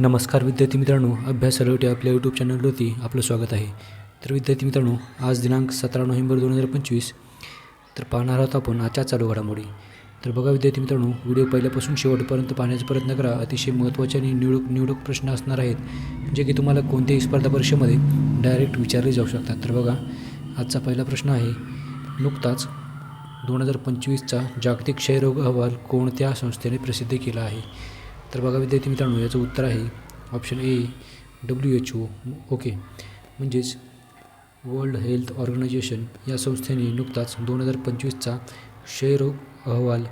नमस्कार विद्यार्थी मित्रांनो अभ्यास सर्वटी आपल्या यूट्यूब चॅनलवरती आपलं स्वागत आहे. तर विद्यार्थी मित्रांनो आज दिनांक सतरा नोव्हेंबर दोन हजार पंचवीस तर पाहणार आहोत आपण आजच्या चालू घडामोडी. तर बघा विद्यार्थी मित्रांनो व्हिडिओ पहिल्यापासून शेवटपर्यंत पाहण्याचा प्रयत्न करा. अतिशय महत्त्वाचे आणि निवडक निवडक प्रश्न असणार आहेत जे की तुम्हाला कोणत्याही स्पर्धा परीक्षेमध्ये डायरेक्ट विचारले जाऊ शकतात. तर बघा आजचा पहिला प्रश्न आहे नुकताच दोन हजार पंचवीसचा जागतिक क्षयरोग अहवाल कोणत्या संस्थेने प्रसिद्ध केला आहे? तर बघा विद्यार्थी मित्रांनो याचं उत्तर आहे option A W H O okay म्हणजेच वर्ल्ड हेल्थ ऑर्गनायझेशन या संस्थेने नुकताच दोन हजार पंचवीसचा क्षयरोग अहवाल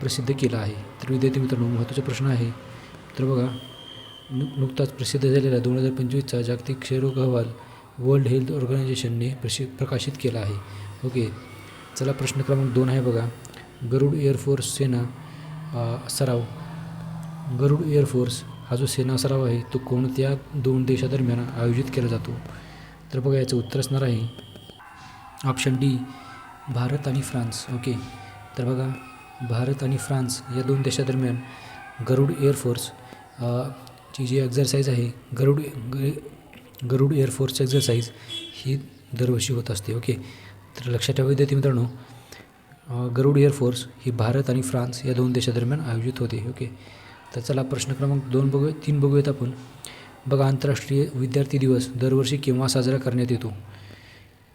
प्रसिद्ध केला आहे. तर विद्यार्थी मित्रांनो महत्त्वाचा प्रश्न आहे. तर बघा नु नुकताच प्रसिद्ध झालेला दोन हजार पंचवीसचा जागतिक क्षयरोग अहवाल वर्ल्ड हेल्थ ऑर्गनायझेशनने प्रसि प्रकाशित केला आहे. ओके चला प्रश्न क्रमांक दोन आहे बघा. गरुड एअरफोर्स सेना सराव. गरुड एअरफोर्स हा जो सेना सराव आहे तो कोणत्या दोन देशादरम्यान आयोजित केला जातो? तर बघा याचं उत्तर असणार आहे. ऑप्शन डी भारत आणि फ्रान्स. ओके. तर बघा भारत आणि फ्रान्स या दोन देशादरम्यान गरुड एअरफोर्स ची जी एक्झरसाईज आहे गरुड ग गरुड एअरफोर्स एक्झरसाईज ही दरवर्षी होत असते. ओके. तर लक्षात ठेवा विद्यार्थी मित्रांनो गरुड एअरफोर्स ही भारत आणि फ्रान्स या दोन देशादरम्यान आयोजित होते. ओके. तर चला प्रश्न क्रमांक दोन बघूया तीन बघूयात आपण. बघा आंतरराष्ट्रीय विद्यार्थी दिवस दरवर्षी केव्हा साजरा करण्यात येतो?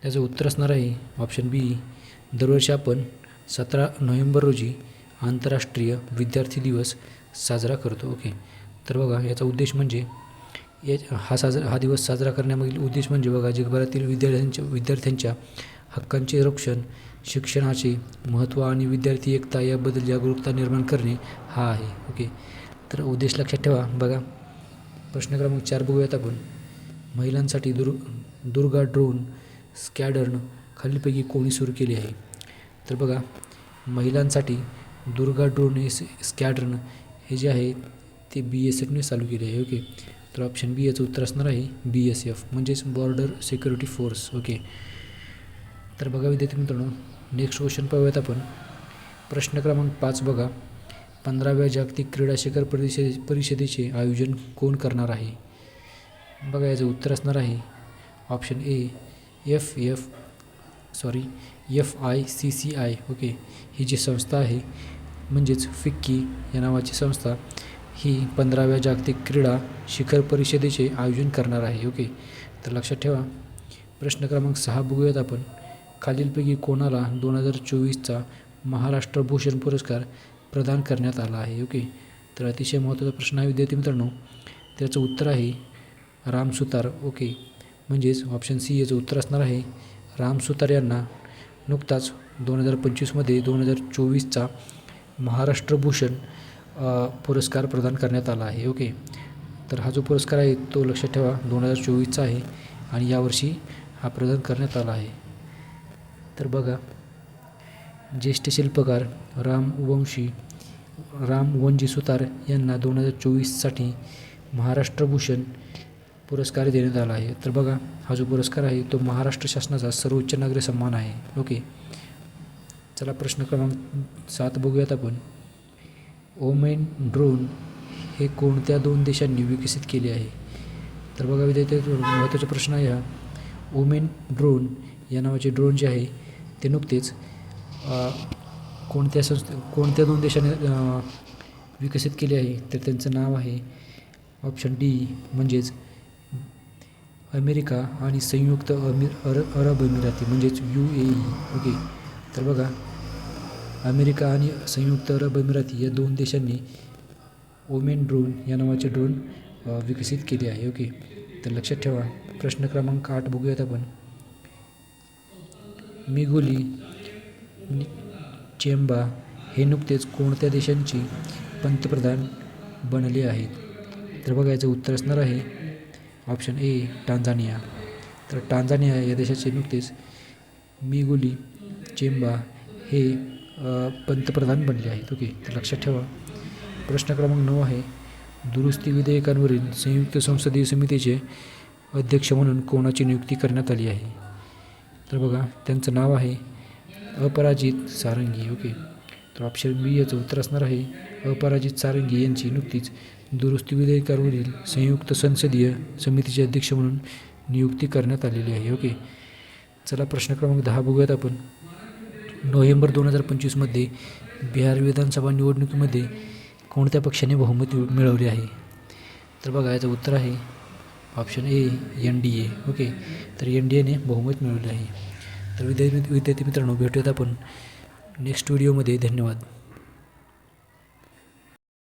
त्याचं उत्तर असणार आहे ऑप्शन बी दरवर्षी आपण सतरा नोव्हेंबर रोजी आंतरराष्ट्रीय विद्यार्थी दिवस साजरा करतो. ओके. तर बघा याचा उद्देश म्हणजे या हा साजरा हा दिवस साजरा करण्यामागील उद्देश म्हणजे बघा जगभरातील विद्यार्थ्यांच्या विद्यार्थ्यांच्या हक्कांचे रक्षण शिक्षणाचे महत्त्व आणि विद्यार्थी एकता याबद्दल जागरूकता निर्माण करणे हा आहे. ओके. तर उद्देश लक्षात ठेवा. बघा प्रश्न क्रमांक चार बघूयात आपण. महिलांसाठी दुर् दुर्गा ड्रोन स्कॅडर्न खालीलपैकी कोणी सुरू केली आहे? तर बघा महिलांसाठी दुर्गा ड्रोन हे स्कॅडर्न हे जे आहे ते बी एस एफने चालू केले आहे ओके. तर ऑप्शन बी याचं उत्तर असणार आहे बी एस एफ म्हणजेच बॉर्डर सिक्युरिटी फोर्स ओके. तर बघा विद्यार्थी मित्रांनो नेक्स्ट क्वेश्चन पाहूयात आपण. प्रश्न क्रमांक पाच बघा. पंधराव्या जागतिक क्रीडा शिखर परिषदे परिषदेचे आयोजन कोण करणार आहे? बघा याचं उत्तर असणार आहे. Option A F F sorry F I C C I. Okay. ही जी संस्था आहे म्हणजेच फिक्की या नावाची संस्था ही पंधराव्या जागतिक क्रीडा शिखर परिषदेचे आयोजन करणार आहे. ओके. तर लक्षात ठेवा. प्रश्न क्रमांक सहा बघूयात आपण. खालीलपैकी कोणाला दोन हजार चोवीसचा महाराष्ट्र भूषण पुरस्कार प्रदान करण्यात आला आहे. ओके. तर अतिशय महत्त्वाचा प्रश्न आहे विद्यार्थी मित्रांनो. त्याचं उत्तर आहे राम सुतार. ओके. म्हणजेच ऑप्शन सी याचं उत्तर असणार आहे. राम सुतार यांना नुकताच दोन हजार पंचवीसमध्ये दोन हजार चोवीसचा महाराष्ट्र भूषण पुरस्कार प्रदान करण्यात आला आहे. ओके. तर हा जो पुरस्कार आहे तो लक्षात ठेवा. दोन हजार चोवीसचा आहे आणि यावर्षी हा प्रदान करण्यात आला आहे. तर बघा ज्येष्ठ शिल्पकार राम वंशी राम वंजी सुतार यांना दोन हजार चोवीससाठी महाराष्ट्रभूषण पुरस्कार देण्यात आला आहे. तर बघा हा जो पुरस्कार आहे तो महाराष्ट्र शासनाचा सर्वोच्च नागरी सन्मान आहे. ओके. चला प्रश्न क्रमांक सात बघूयात आपण. ओमेन ड्रोन हे कोणत्या दोन देशांनी विकसित केले आहे? तर बघा विद्यार्थी महत्त्वाचा प्रश्न आहे हा. ओमेन ड्रोन या नावाचे ड्रोन जे आहे ते नुकतेच कोणत्या संस्थे कोणत्या दोन देशाने विकसित केले आहे तर त्यांचं नाव आहे ऑप्शन डी म्हणजेच अमेरिका आणि संयुक्त अमीर अर अरब अमिराती म्हणजेच यू ए ई ओके तर बघा अमेरिका आणि संयुक्त अरब अमिराती या दोन देशांनी ओमेन ड्रोन या नावाचे ड्रोन विकसित केले आहे. ओके तर लक्षात ठेवा प्रश्न क्रमांक आठ बघूयात आपण. मिगोली चेंबा हे नुकतेच कोणत्या देशांचे पंतप्रधान बनले आहेत? तर बघा याचं उत्तर असणार आहे ऑप्शन ए टांझानिया तर टांझानिया या देशाचे नुकतेच मिगुली चेंबा हे पंतप्रधान बनले आहेत. ओके तर लक्षात ठेवा. प्रश्न क्रमांक नऊ आहे. दुरुस्ती विधेयकांवरील संयुक्त संसदीय समितीचे अध्यक्ष म्हणून कोणाची नियुक्ती करण्यात आली आहे? तर बघा त्यांचं नाव आहे अपराजित सारंगी ओके. तर ऑप्शन बी याचं उत्तर असणार आहे. अपराजित सारंगी यांची नुकतीच दुरुस्ती विधेयकावरील संयुक्त संसदीय समितीचे अध्यक्ष म्हणून नियुक्ती करण्यात आलेली आहे ओके. चला प्रश्न क्रमांक दहा बघूयात आपण. नोव्हेंबर दोन हजार पंचवीसमध्ये बिहार विधानसभा निवडणुकीमध्ये कोणत्या पक्षाने बहुमत मिळवले आहे? तर बघा याचं उत्तर आहे. Option A N D A okay. तर एन डी एने बहुमत मिळवले आहे. तर विद्यार्थी विद्यार्थी मित्रांनो भेटूयात आपण नेक्स्ट व्हिडिओमध्ये धन्यवाद.